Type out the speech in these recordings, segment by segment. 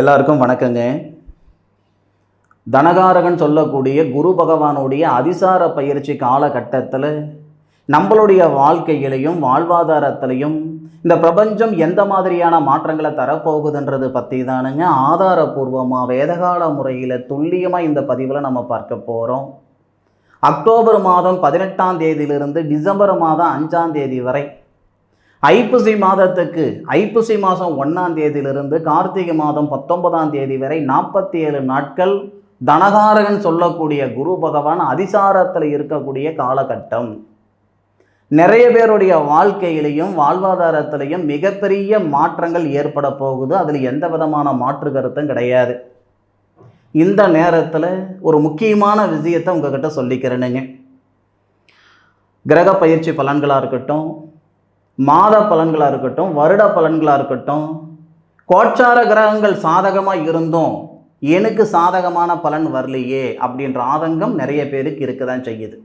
எல்லாருக்கும் வணக்கங்க. தனகாரகன் சொல்லக்கூடிய குரு பகவானுடைய அதிசார பயிற்சி காலகட்டத்தில் நம்மளுடைய வாழ்க்கையிலையும் வாழ்வாதாரத்திலையும் இந்த பிரபஞ்சம் எந்த மாதிரியான மாற்றங்களை தரப்போகுதுன்றது பற்றி தானுங்க ஆதாரபூர்வமாக வேதகால முறையில் துல்லியமாக இந்த பதிவில் நம்ம பார்க்க போகிறோம் அக்டோபர் மாதம் பதினெட்டாம் தேதியிலிருந்து டிசம்பர் மாதம் அஞ்சாம் தேதி வரை ஐப்பசி மாதத்துக்கு ஐப்பசி மாதம் ஒன்றாம் தேதியிலிருந்து கார்த்திகை மாதம் பத்தொன்பதாம் தேதி வரை நாற்பத்தி ஏழு நாட்கள் தனகாரகன் சொல்லக்கூடிய குரு பகவான் அதிசாரத்தில் இருக்கக்கூடிய காலகட்டம். நிறைய பேருடைய வாழ்க்கையிலையும் வாழ்வாதாரத்திலையும் மிகப்பெரிய மாற்றங்கள் ஏற்பட போகுது. அதில் எந்த விதமான மாற்று கருத்தும் கிடையாது. இந்த நேரத்தில் ஒரு முக்கியமான விஷயத்தை உங்ககிட்ட சொல்லிக்கிறேனுங்க. கிரக பயிற்சி பலன்களாக இருக்கட்டும் மாத பலன்களாக இருக்கட்டும் வருட பலன்களாக இருக்கட்டும் கோச்சார கிரகங்கள் சாதகமாக இருந்தும் எனக்கு சாதகமான பலன் வரலையே அப்படின்ற ஆதங்கம் நிறைய பேருக்கு இருக்க தான் செய்யுது.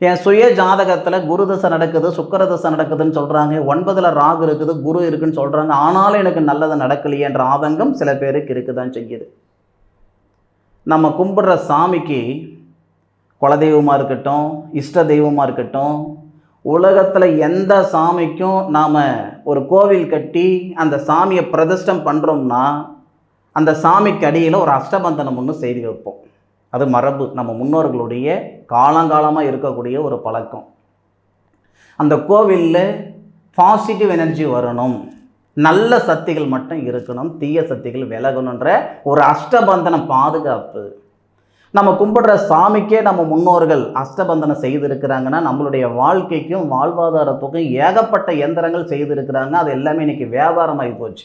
என் சுய ஜாதகத்தில் குரு தசை நடக்குது சுக்கர தசை நடக்குதுன்னு சொல்கிறாங்க ஒன்பதில் ராகு இருக்குது குரு இருக்குன்னு சொல்கிறாங்க ஆனாலும் எனக்கு நல்லது நடக்கலையேன்ற ஆதங்கம் சில பேருக்கு இருக்க தான் செய்யுது. நம்ம கும்பிடுற சாமிக்கு குலதெய்வமாக இருக்கட்டும் இஷ்ட தெய்வமாக இருக்கட்டும் உலகத்தில் எந்த சாமிக்கும் நாம் ஒரு கோவில் கட்டி அந்த சாமியை பிரதிஷ்டம் பண்ணுறோம்னா அந்த சாமிக்கு அடியில் ஒரு அஷ்டபந்தனம் ஒன்று செய்து வைப்போம். அது மரபு. நம்ம முன்னோர்களுடைய காலங்காலமாக இருக்கக்கூடிய ஒரு பழக்கம். அந்த கோவிலில் பாசிட்டிவ் எனர்ஜி வரணும். நல்ல சக்திகள் மட்டும் இருக்கணும். தீய சக்திகள் விலகணுன்ற ஒரு அஷ்டபந்தனம் பாதுகாப்பு. நம்ம கும்பிடுற சாமிக்கே நம்ம முன்னோர்கள் அஷ்டபந்தனம் செய்திருக்கிறாங்கன்னா நம்மளுடைய வாழ்க்கைக்கும் வாழ்வாதாரத்துக்கும் ஏகப்பட்ட எந்திரங்கள் செய்திருக்கிறாங்க. அது எல்லாமே இன்றைக்கி வியாபாரமாகி போச்சு.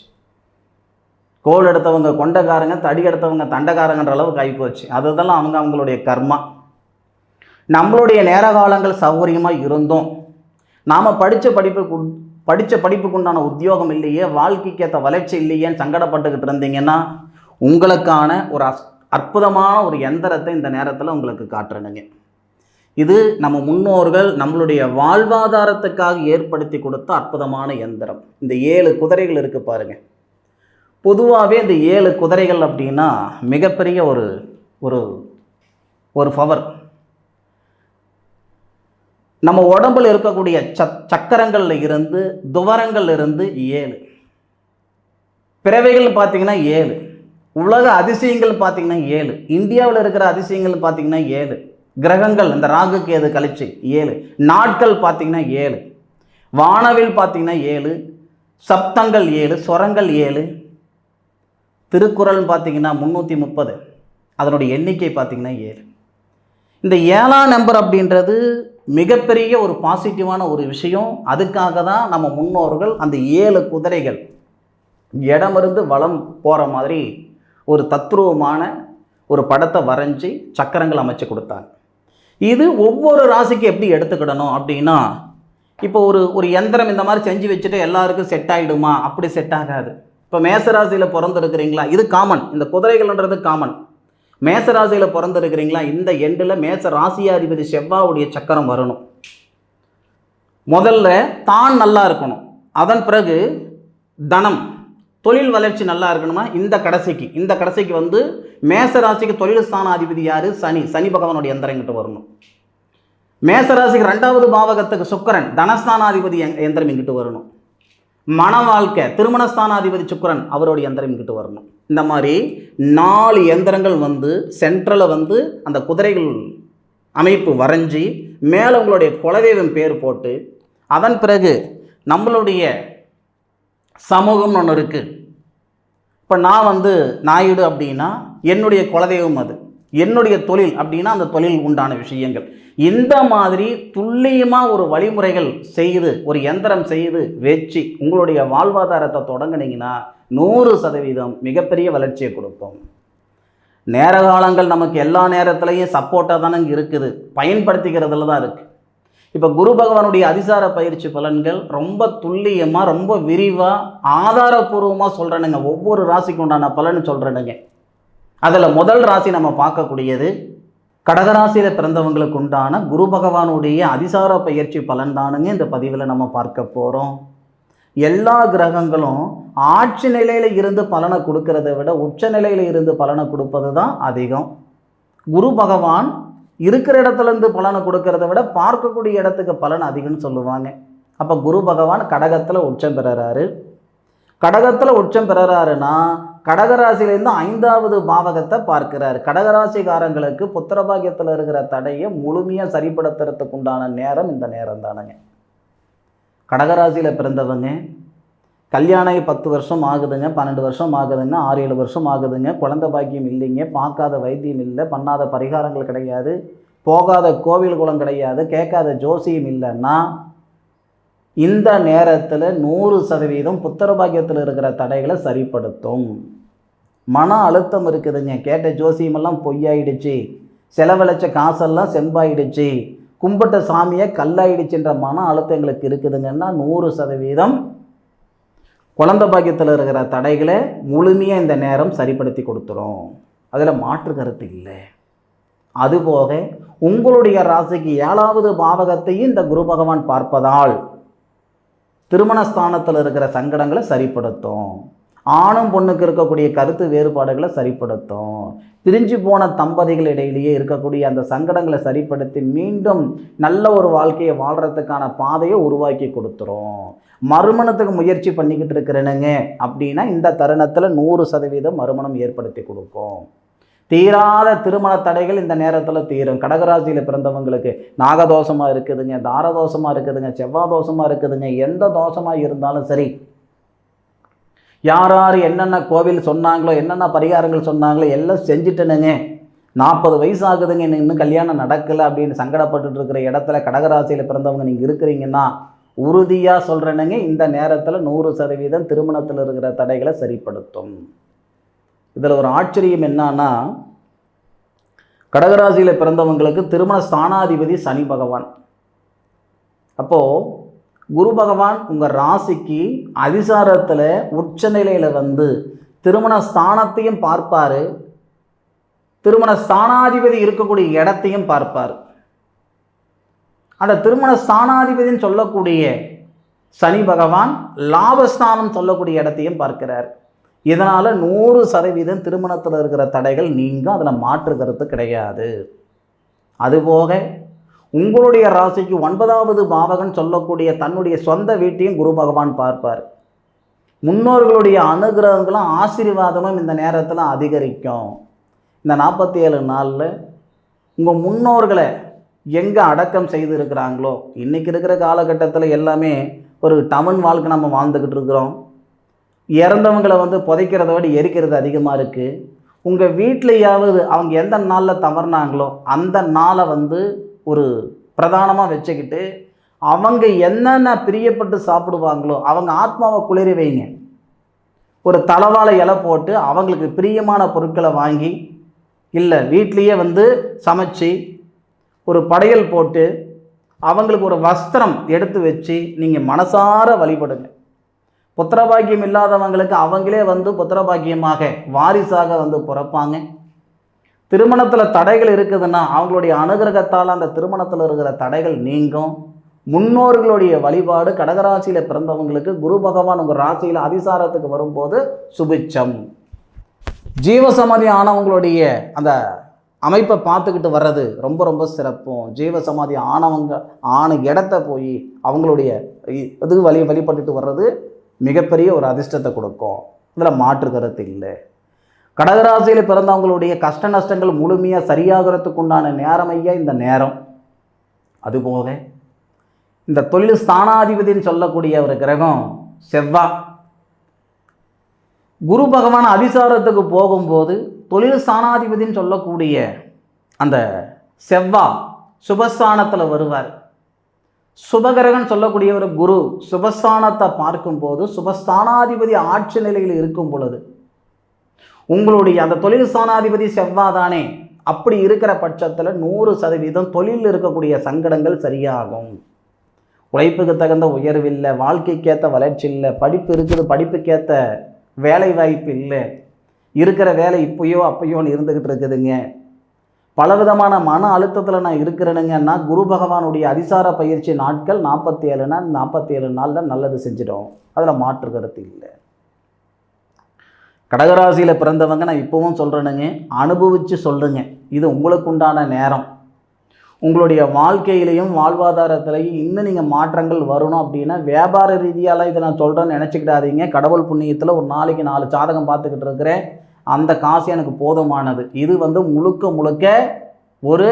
கோல் எடுத்தவங்க கொண்டக்காரங்க தடி எடுத்தவங்க தண்டக்காரங்கன்ற அளவுக்கு ஆகி போச்சு. அதுதெல்லாம் அவங்க அவங்களுடைய கர்மா. நம்மளுடைய நேர காலங்கள் சௌகரியமாக இருந்தோம். நாம் படித்த படிப்புக்கு படித்த படிப்புக்குண்டான உத்தியோகம் இல்லையே வாழ்க்கைக்கு ஏற்ற வளர்ச்சி இல்லையேன்னு சங்கடப்பட்டுக்கிட்டு இருந்தீங்கன்னா உங்களுக்கான ஒரு அஸ் அற்புதமான ஒரு எந்திரத்தை இந்த நேரத்தில் உங்களுக்கு காட்டுறேனுங்க. இது நம்ம முன்னோர்கள் நம்மளுடைய வாழ்வாதாரத்துக்காக ஏற்படுத்தி கொடுத்த அற்புதமான எந்திரம். இந்த ஏழு குதிரைகள் இருக்குது பாருங்கள் பொதுவாகவே இந்த ஏழு குதிரைகள் அப்படின்னா மிகப்பெரிய ஒரு ஒரு ஒரு பவர். நம்ம உடம்பில் இருக்கக்கூடிய சக் சக்கரங்களில் இருந்து துவரங்கள்ல இருந்து ஏழு. பிறவைகள் பார்த்தீங்கன்னா ஏழு. உலக அதிசயங்கள் பார்த்தீங்கன்னா ஏழு. இந்தியாவில் இருக்கிற அதிசயங்கள் பார்த்தீங்கன்னா ஏழு. கிரகங்கள் இந்த ராகுக்கு எது கழிச்சு ஏழு. நாட்கள் பார்த்தீங்கன்னா ஏழு. வானவில் பார்த்தீங்கன்னா ஏழு. சப்தங்கள் ஏழு ஸ்வரங்கள் ஏழு. திருக்குறள் பார்த்தீங்கன்னா முந்நூற்றி முப்பது. அதனுடைய எண்ணிக்கை பார்த்தீங்கன்னா ஏழு. இந்த ஏழாம் நம்பர் அப்படின்றது மிகப்பெரிய ஒரு பாசிட்டிவான ஒரு விஷயம். அதுக்காக தான் நம்ம முன்னோர்கள் அந்த ஏழு குதிரைகள் இடமிருந்து வளம் போகிற மாதிரி ஒரு தத்ரூபமான ஒரு படத்தை வரைஞ்சி சக்கரங்கள் அமைச்சு கொடுத்தாங்க இது ஒவ்வொரு ராசிக்கு எப்படி எடுத்துக்கிடணும் அப்படின்னா இப்போ ஒரு ஒரு எந்திரம் இந்த மாதிரி செஞ்சு வச்சுட்டு எல்லாருக்கும் செட் ஆகிடுமா அப்படி செட் ஆகாது. இப்போ மேசராசியில் பிறந்திருக்கிறீங்களா? இது காமன் இந்த குதிரைகள்ன்றது காமன் மேசராசியில் பிறந்திருக்கிறீங்களா? இந்த எண்டில் மேச ராசியாதிபதி செவ்வாவுடைய சக்கரம் வரணும். முதல்ல தான் நல்லா இருக்கணும். அதன் பிறகு தனம். தொழில் வளர்ச்சி நல்லா இருக்கணுமா? இந்த கடைசிக்கு. இந்த கடைசிக்கு வந்து மேச ராசிக்கு தொழில் ஸ்தானாதிபதி யார்? சனி. சனி பகவானுடைய எந்திரங்கிட்ட வரணும். மேசராசிக்கு ரெண்டாவது பாவகத்துக்கு சுக்கரன் தனஸ்தானாதிபதி எந்திரம் இங்கிட்டு வரணும். மன வாழ்க்கை திருமணஸ்தானாதிபதி சுக்கரன் அவருடைய எந்திரம் இங்கிட்டு வரணும். இந்த மாதிரி நாலு எந்திரங்கள் வந்து சென்ட்ரலில் வந்து அந்த குதிரைகள் அமைப்பு வரைஞ்சி மேலே உங்களுடைய குலதெய்வம் பேர் போட்டு அதன் பிறகு நம்மளுடைய சமூகம்னு ஒன்று இருக்குது இப்போ நான் வந்து நாயுடு அப்படின்னா என்னுடைய குலதெய்வம் அது. என்னுடைய தொழில் அப்படின்னா அந்த தொழில் உண்டான விஷயங்கள். இந்த மாதிரி துல்லியமாக ஒரு வழிமுறைகள் செய்து ஒரு எந்திரம் செய்து வச்சு உங்களுடைய வாழ்வாதாரத்தை தொடங்குனீங்கன்னா நூறு சதவீதம் மிகப்பெரிய வளர்ச்சியை கொடுக்கும். நேர காலங்கள் நமக்கு எல்லா நேரத்துலையும் சப்போர்ட்டாக தானே இருக்குது. பயன்படுத்திக்கிறதுல தான் இருக்குது இப்போ குரு பகவானுடைய அதிசார பயிற்சி பலன்கள் ரொம்ப துல்லியமாக ரொம்ப விரிவாக ஆதாரபூர்வமாக சொல்கிறேனுங்க ஒவ்வொரு ராசிக்கு உண்டான பலன் சொல்கிறேனுங்க அதில் முதல் ராசி நம்ம பார்க்கக்கூடியது கடகராசியில் பிறந்தவங்களுக்கு உண்டான குரு பகவானுடைய அதிசார பயிற்சி பலன் தானுங்க இந்த பதிவில் நம்ம பார்க்க போகிறோம் எல்லா கிரகங்களும் ஆட்சி நிலையில் இருந்து பலனை கொடுக்கறத விட உச்ச நிலையில் இருந்து பலனை கொடுப்பது தான் அதிகம். குரு பகவான் இருக்கிற இடத்துல இருந்து பலனை கொடுக்கறத விட பார்க்கக்கூடிய இடத்துக்கு பலன் அதிகம்னு சொல்லுவாங்க. அப்போ குரு பகவான் கடகத்தில் உச்சம் பெறுறாரு. கடகத்தில் உச்சம் பெறுறாருன்னா கடகராசியிலேருந்து ஐந்தாவது பாவகத்தை பார்க்கிறார். கடகராசிக்காரங்களுக்கு புத்திரபாகியத்தில் இருக்கிற தடையை முழுமையாக சரிப்படுத்துறதுக்கு உண்டான நேரம் இந்த நேரம் தானுங்க. கடகராசியில் பிறந்தவங்க கல்யாணம் பத்து வருஷம் ஆகுதுங்க பன்னெண்டு வருஷம் ஆகுதுங்க ஆறு ஏழு வருஷம் ஆகுதுங்க. குழந்தை பாக்கியம் இல்லைங்க பார்க்காத வைத்தியம் இல்லை பண்ணாத பரிகாரங்கள் கிடையாது போகாத கோவில் குளம் கிடையாது கேட்காத ஜோசியம் இல்லைன்னா இந்த நேரத்தில் நூறு சதவீதம் புத்திர பாக்கியத்தில் இருக்கிற தடைகளை சரிப்படுத்தும். மன அழுத்தம் இருக்குதுங்க. கேட்ட ஜோசியமெல்லாம் பொய்யாயிடுச்சு. செலவழிச்ச காசெல்லாம் செம்பாயிடுச்சு. கும்பிட்ட சாமியை கல்லாயிடுச்சுன்ற மன அழுத்தம் எங்களுக்கு இருக்குதுங்கன்னா நூறு சதவீதம் குழந்தை பாக்கியத்தில் இருக்கிற தடைகளை முழுமையாக இந்த நேரம் சரிப்படுத்தி கொடுத்துரும். அதில் மாற்று கருத்து இல்லை. அதுபோக உங்களுடைய ராசிக்கு ஏழாவது பாவகத்தையும் இந்த குரு பகவான் பார்ப்பதால் திருமணஸ்தானத்தில் இருக்கிற சங்கடங்களை சரிப்படுத்தும். ஆணும் பொண்ணுக்கு இருக்கக்கூடிய கருத்து வேறுபாடுகளை சரிப்படுத்தும். பிரிஞ்சு போன தம்பதிகள் இடையிலேயே இருக்கக்கூடிய அந்த சங்கடங்களை சரிப்படுத்தி மீண்டும் நல்ல ஒரு வாழ்க்கையை வாழ்கிறதுக்கான பாதையை உருவாக்கி கொடுத்துரும். மறுமணத்துக்கு முயற்சி பண்ணிக்கிட்டு இருக்கிறேனுங்க அப்படின்னா இந்த தருணத்தில் நூறு சதவீதம் மறுமணம் ஏற்படுத்தி கொடுக்கும். தீராத திருமண தடைகள் இந்த நேரத்தில் தீரும். கடகராசியில் பிறந்தவங்களுக்கு நாகதோஷமாக இருக்குதுங்க தாரதோஷமாக இருக்குதுங்க செவ்வாய் தோஷமாக இருக்குதுங்க எந்த தோஷமாக இருந்தாலும் சரி யார் யார் என்னென்ன கோவில் சொன்னாங்களோ என்னென்ன பரிகாரங்கள் சொன்னாங்களோ எல்லாம் செஞ்சுட்டேனுங்க. நாற்பது வயசு ஆகுதுங்க இன்னும் கல்யாணம் நடக்கலை அப்படின்னு சங்கடப்பட்டு இருக்கிற இடத்துல கடகராசியில் பிறந்தவங்க நீங்கள் இருக்கிறீங்கன்னா உறுதியாக சொல்கிறேனுங்க இந்த நேரத்தில் நூறு சதவீதம் திருமணத்தில் இருக்கிற தடைகளை சரிப்படுத்தும். இதில் ஒரு ஆச்சரியம் என்னன்னா கடகராசியில் பிறந்தவங்களுக்கு திருமண ஸ்தானாதிபதி சனி பகவான். அப்போது குரு பகவான் உங்கள் ராசிக்கு அதிசாரத்தில் உச்சநிலையில் வந்து திருமண ஸ்தானத்தையும் பார்ப்பார். திருமண ஸ்தானாதிபதி இருக்கக்கூடிய இடத்தையும் பார்ப்பார். அந்த திருமண ஸ்தானாதிபதின்னு சொல்லக்கூடிய சனி பகவான் லாபஸ்தானம் சொல்லக்கூடிய இடத்தையும் பார்க்கிறார். இதனால் நூறு சதவீதம் திருமணத்தில் இருக்கிற தடைகள் நீங்கும். அதில் மாற்று கருத்து கிடையாது. அதுபோக உங்களுடைய ராசிக்கு ஒன்பதாவது பாவகன் சொல்லக்கூடிய தன்னுடைய சொந்த வீட்டையும் குரு பகவான் பார்ப்பார். முன்னோர்களுடைய அனுகிரகங்களும் ஆசீர்வாதமும் இந்த நேரத்தில் அதிகரிக்கும். இந்த நாற்பத்தி ஏழு நாளில் உங்கள் முன்னோர்களை எங்கே அடக்கம் செய்திருக்கிறாங்களோ இன்றைக்கி இருக்கிற காலகட்டத்தில் எல்லாமே ஒரு டமன் வாழ்க்கை நம்ம வாழ்ந்துக்கிட்டு இருக்கிறோம். இறந்தவங்களை வந்து புதைக்கிறத விட எரிக்கிறது அதிகமாக இருக்குது உங்கள் வீட்லையாவது அவங்க எந்த நாளில் தவறுனாங்களோ அந்த நாளை வந்து ஒரு பிரதானமாக வச்சுக்கிட்டு அவங்க என்னென்ன பிரியப்பட்டு சாப்பிடுவாங்களோ அவங்க ஆத்மாவை குளிர வைங்க. ஒரு தலவாழை இலை போட்டு அவங்களுக்கு பிரியமான பொருட்களை வாங்கி இல்லை வீட்லேயே வந்து சமைச்சு ஒரு படையல் போட்டு அவங்களுக்கு ஒரு வஸ்திரம் எடுத்து வச்சு நீங்கள் மனசார வழிபடுங்க. புத்திரபாக்கியம் இல்லாதவங்களுக்கு அவங்களே வந்து புத்திரபாக்கியமாக வாரிசாக வந்து பிறப்பாங்க. திருமணத்தில் தடைகள் இருக்குதுன்னா அவங்களுடைய அனுகிரகத்தால் அந்த திருமணத்தில் இருக்கிற தடைகள் நீங்கும். முன்னோர்களுடைய வழிபாடு கடகராசியில் பிறந்தவங்களுக்கு குரு பகவான் உங்கள் ராசியில் அதிசாரத்துக்கு வரும்போது சுபிச்சம் ஜீவசமாதி ஆனவங்களுடைய அந்த அமைப்பை பார்த்துக்கிட்டு வர்றது ரொம்ப ரொம்ப சிறப்பும். ஜீவசமாதி ஆனவங்க ஆன இடத்த போய் அவங்களுடைய இது வழி வழிபட்டுட்டு வர்றது மிகப்பெரிய ஒரு அதிர்ஷ்டத்தை கொடுக்கும். இதில் மாற்று கருத்து இல்லை. கடகராசியில் பிறந்தவங்களுடைய கஷ்ட நஷ்டங்கள் முழுமையாக சரியாகிறதுக்கு உண்டான நேரம் ஐயா இந்த நேரம். அதுபோக இந்த தொழில் ஸ்தானாதிபதின்னு சொல்லக்கூடிய ஒரு கிரகம் செவ்வாய் குரு பகவான் அதிசாரத்துக்கு போகும்போது தொழில் ஸ்தானாதிபதின்னு சொல்லக்கூடிய அந்த செவ்வாய் சுபஸ்தானத்தில் வருவார். சுபகிரகன் சொல்லக்கூடிய ஒரு குரு சுபஸ்தானத்தை பார்க்கும்போது சுபஸ்தானாதிபதி ஆட்சி நிலையில் இருக்கும் பொழுது உங்களுடைய அந்த தொழில் சாணாதிபதி செவ்வாதானே அப்படி இருக்கிற பட்சத்தில் நூறு சதவீதம் தொழிலில் இருக்கக்கூடிய சங்கடங்கள் சரியாகும். உழைப்புக்கு தகுந்த உயர்வு இல்லை வாழ்க்கைக்கேற்ற வளர்ச்சி இல்லை படிப்பு இருக்குது படிப்புக்கேற்ற வேலை வாய்ப்பு இல்லை. இருக்கிற வேலை இப்போயோ அப்போயோன்னு இருந்துக்கிட்டு இருக்குதுங்க. பலவிதமான மன அழுத்தத்தில் நான் இருக்கிறேனுங்கன்னா குரு பகவானுடைய அதிசார பயிற்சி நாட்கள் நாற்பத்தி ஏழுனா நாற்பத்தி ஏழு நாளில் நல்லது செஞ்சிடும். அதில் மாற்று கருத்து இல்லை. கடகராசியில் பிறந்தவங்க நான் இப்போவும் சொல்கிறேனுங்க அனுபவித்து சொல்கிறேங்க இது உங்களுக்கு உண்டான நேரம். உங்களுடைய வாழ்க்கையிலையும் வாழ்வாதாரத்திலையும் இன்னும் நீங்கள் மாற்றங்கள் வரணும் அப்படின்னா வியாபார ரீதியாலாம் இதை நான் சொல்கிறேன்னு நினச்சிக்கிடாதீங்க. கடவுள் புண்ணியத்தில் ஒரு நாளைக்கு நாலு சாதகம் பார்த்துக்கிட்டு இருக்கிறேன். அந்த காசு எனக்கு போதுமானது. இது வந்து முழுக்க முழுக்க ஒரு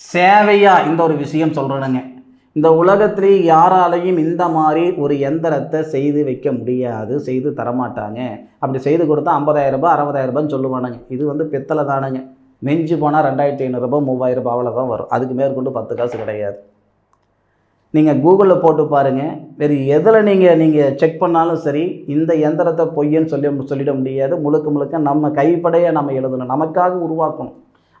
சேவையாக இந்த ஒரு விஷயம் சொல்கிறேனுங்க இந்த உலகத்திலே யாராலையும் இந்த மாதிரி ஒரு எந்திரத்தை செய்து வைக்க முடியாது செய்து தரமாட்டாங்க. அப்படி செய்து கொடுத்தா ஐம்பதாயிரம் ரூபாய் அறுபதாயிரம் ரூபான்னு சொல்லுவானுங்க. இது வந்து பித்தளை தானுங்க. மிஞ்சி போனால் ரெண்டாயிரத்தி ஐநூறுரூபா மூவாயிரம் ரூபாய் அவ்வளோதான் வரும். அதுக்கு மேற்கொண்டு பத்து காசு கிடையாது. நீங்கள் கூகுளில் போட்டு பாருங்கள் வேறு எதில் நீங்கள் நீங்கள் செக் பண்ணாலும் சரி இந்த எந்திரத்தை பொய்யன்னு சொல்லி சொல்லிட முடியாது. முழுக்க முழுக்க நம்ம கைப்படையை நம்ம எழுதணும். நமக்காக உருவாக்கணும்.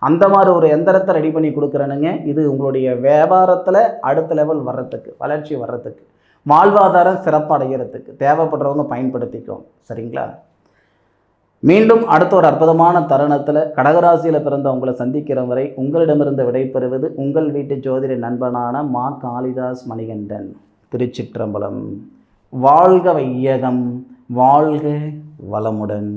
அந்த மாதிரி ஒரு எந்திரத்தை ரெடி பண்ணி கொடுக்குறேனுங்க. இது உங்களுடைய வியாபாரத்தில் அடுத்த லெவல் வர்றதுக்கு வளர்ச்சி வர்றதுக்கு வாழ்வாதாரம் சிறப்படைகிறதுக்கு தேவைப்படுறவங்க பயன்படுத்திக்கும் சரிங்களா? மீண்டும் அடுத்த ஒரு அற்புதமான தருணத்தில் கடகராசியில் பிறந்த உங்களை சந்திக்கிற வரை உங்களிடமிருந்து விடைபெறுவது உங்கள் வீட்டு ஜோதிட நண்பனான மா காளிதாஸ் மணிகண்டன் திருச்சிற்றம்பலம். வாழ்க வையகம் வாழ்க வளமுடன்.